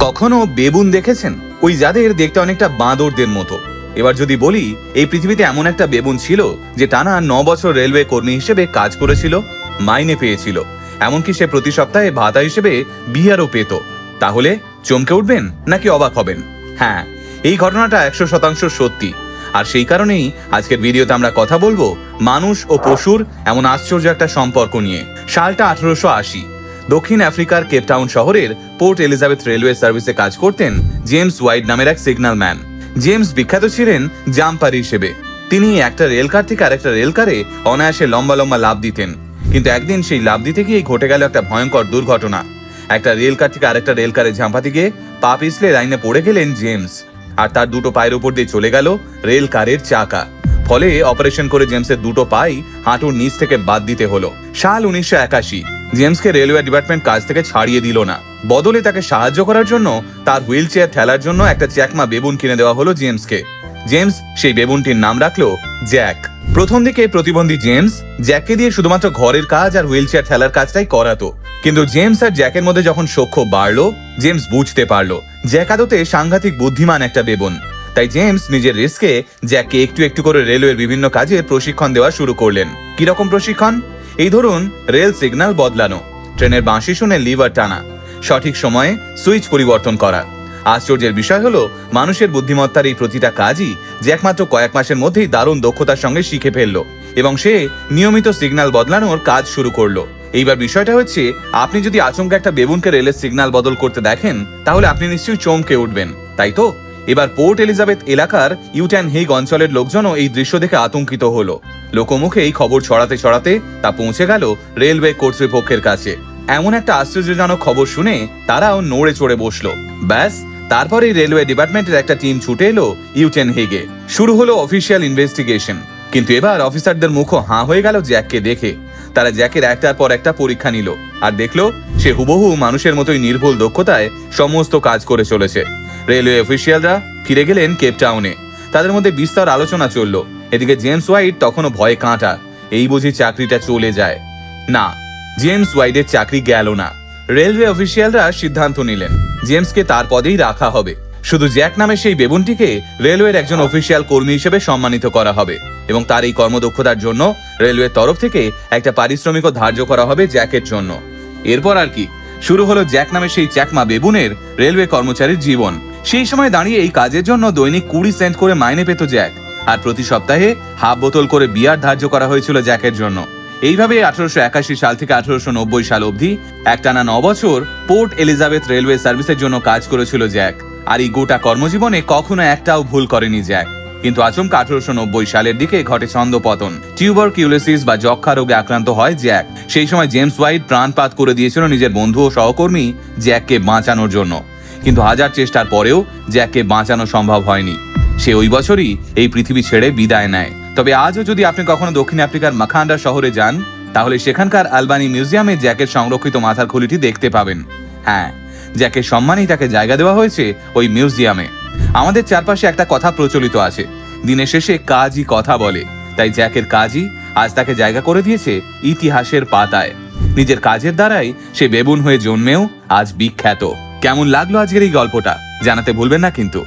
কখনো বেবুন দেখেছেন? ওই যাদের দেখতে অনেকটা বাঁদরদের মতো। এবার যদি বলি, এই পৃথিবীতে এমন একটা বেবুন ছিল যে টানা ন বছর রেলওয়ে কর্মী হিসেবে কাজ করেছিল, মাইনে পেয়েছিল। এমনকি সে প্রতি সপ্তাহে ভাতা হিসেবে বিহারও পেত। তাহলে চমকে উঠবেন নাকি অবাক হবেন? হ্যাঁ এই ঘটনাটা একশো শতাংশ সত্যি। আর সেই কারণেই আজকের ভিডিওতে আমরা কথা বলব মানুষ ও পশুর এমন আশ্চর্য একটা সম্পর্ক নিয়ে। সালটা আঠারোশো আশি। দক্ষিণ আফ্রিকার কেপটাউন শহরের পোর্ট এলিজাবেথ রেলওয়ে সার্ভিসে কাজ করতেন জেমস ওয়াইড নামের এক সিগন্যাল ম্যান। জেমস বিখ্যাত ছিলেন জাম্পার হিসেবে। তিনি একটা রেলকার থেকে আরেকটা রেলকারে অনায়াসে লম্বা লম্বা লাভ দিতেন। কিন্তু একদিন সেই লাভ দিতে গিয়ে ঘটে গেল একটা ভয়ঙ্কর দুর্ঘটনা। একটা রেলকার থেকে আরেকটা রেলকারে ঝাঁপাতে গিয়ে পা পিছলে লাইনে পড়ে গেলেন জেমস। আর তার দুটো পায়ের উপর দিয়ে চলে গেল রেল কারের চাকা। ফলে অপারেশন করে জেমসের দুটো পাই হাঁটুর নিচ থেকে বাদ দিতে হলো। সাল উনিশশো একাশি জেমসকে রেলওয়ে ডিপার্টমেন্ট কাজ থেকে ছাড়িয়ে দিল না। বদলে তাকে সাহায্য করার জন্য তার হুইল চেয়ার ঠেলার জন্য একটা চ্যাকমা বেবুন কিনে দেওয়া হলো জেমসকে। জেমস সেই বেবুনটির নাম রাখল জ্যাক। প্রথম দিকে প্রতিবন্ধী জেমস জ্যাককে দিয়ে শুধুমাত্র ঘরের কাজ আর হুইল চেয়ার ঠেলার কাজটাই করাতো। কিন্তু জেমস আর জ্যাকের মধ্যে যখন সখ্য বাড়লো, জেমস বুঝতে পারল, জ্যাক আদতে সাংঘাতিক বুদ্ধিমান একটা বেবুন। তাই জেমস নিজের রিস্কে জ্যাককে একটু একটু করে রেলওয়ের বিভিন্ন কাজে প্রশিক্ষণ দেওয়া শুরু করলেন। কীরকম প্রশিক্ষণ? এই ধরুন, রেল সিগন্যাল বদলানো। ট্রেনের বাঁশি শুনে লিভার টানা। সঠিক সময়ে সুইচ পরিবর্তন করা। আশ্চর্যের বিষয় হলো, মানুষের বুদ্ধিমত্তার এই প্রতিটা কাজই যে একমাত্র কয়েক মাসের মধ্যেই দারুণ দক্ষতার সঙ্গে শিখে ফেলল এবং সে নিয়মিত সিগন্যাল বদলানোর কাজ শুরু করল। এইবার বিষয়টা হচ্ছে, আপনি যদি আচমকা একটা বেবুনকে রেলের সিগন্যাল বদল করতে দেখেন, তাহলে আপনি নিশ্চয়ই চমকে উঠবেন, তাই তো? এবার পোর্ট এলিজাবেথ এলাকার ইউট্যান হেগ অঞ্চলের লোকজনও এই দৃশ্য দেখে আতঙ্কিত হলো। লোকমুখে এই খবর ছড়াতে ছড়াতে তা পৌঁছে গেল রেলওয়ে কর্তৃপক্ষের কাছে। এমন একটা আশ্চর্যজনক খবর শুনে তারাও নড়ে চড়ে বসল। ব্যাস তারপরেই রেলওয়ে ডিপার্টমেন্টের একটা টিম ছুটে এলো ইউটেন হেগে। শুরু হলো অফিসিয়াল ইনভেস্টিগেশন। কিন্তু এবার অফিসারদের মুখও হাঁ হয়ে গেল জ্যাককে দেখে। তারা জ্যাকের একটার পর একটা পরীক্ষা নিল। আর দেখল, সে হুবহু মানুষের মতোই নির্ভুল দক্ষতায় সমস্ত কাজ করে চলেছে। রেলওয়ে অফিসিয়ালরা ফিরে গেলেন কেপটাউনে তাদের মধ্যে বিস্তর আলোচনা চলল। এদিকে জেমস ওয়াইট তখনও ভয়ে কাঁটা। এই বুঝি চাকরিটা চলে যায়। না, জেমস ওয়াইডের চাকরি গেল না। রেলওয়ে অফিসিয়ালরা সিদ্ধান্ত নিলেন, জেমসকে তার পদেই রাখা হবে। শুধু জ্যাক নামে সেই বেবুনটিকে রেলওয়ের একজন অফিসিয়াল কর্মী হিসেবে সম্মানিত করা হবে এবং তার এই কর্মদক্ষতার জন্য রেলওয়ের তরফ থেকে একটা পারিশ্রমিকও ধার্য করা হবে জ্যাকের জন্য। এরপর আর কি, শুরু হলো জ্যাক নামে সেই চ্যাকমা বেবুনের রেলওয়ে কর্মচারীর জীবন। সেই সময় দাঁড়িয়ে এই কাজের জন্য দৈনিক কুড়ি সেন্ট করে মাইনে পেত জ্যাক। আর প্রতি সপ্তাহে হাফ বোতল করে বিয়ার ধার্য করা হয়েছিল জ্যাকের জন্য। এইভাবে আঠারোশো একাশি সাল থেকে আঠারোশো নব্বই সাল অবধি একটানা ন বছর পোর্ট এলিজাবেথ রেলওয়ে সার্ভিসের জন্য কাজ করেছিল জ্যাক। আর এই গোটা কর্মজীবনে কখনো একটাও ভুল করেনি জ্যাক। কিন্তু আচমকা আঠারোশো নব্বই সালের দিকে ঘটে ছন্দপতন টিউবার কিউলেসিস বা যক্ষা রোগে আক্রান্ত হয় জ্যাক। সেই সময় জেমস ওয়াইট প্রাণপাত করে দিয়েছিল নিজের বন্ধু ও সহকর্মী জ্যাককে বাঁচানোর জন্য। কিন্তু হাজার চেষ্টার পরেও জ্যাককে বাঁচানো সম্ভব হয়নি। সে ওই বছরই এই পৃথিবী ছেড়ে বিদায় নেয়। তবে আজও যদি আপনি কখনো দক্ষিণ আফ্রিকার মাখান্ডা শহরে যান, তাহলে সেখানকার আলবানি মিউজিয়ামে জ্যাকের সংরক্ষিত মাথার খুলিটি দেখতে পাবেন। হ্যাঁ জ্যাকের সম্মানেই তাকে জায়গা দেওয়া হয়েছে ওই মিউজিয়ামে। আমাদের চারপাশে একটা কথা প্রচলিত আছে। দিনের শেষে কাজই কথা বলে। তাই জ্যাকের কাজই আজ তাকে জায়গা করে দিয়েছে ইতিহাসের পাতায়। নিজের কাজের দ্বারাই সে বেবুন হয়ে জন্মেও আজ বিখ্যাত। কেমন লাগল আজকের এই গল্পটা? জানাতে ভুলবেন না কিন্তু।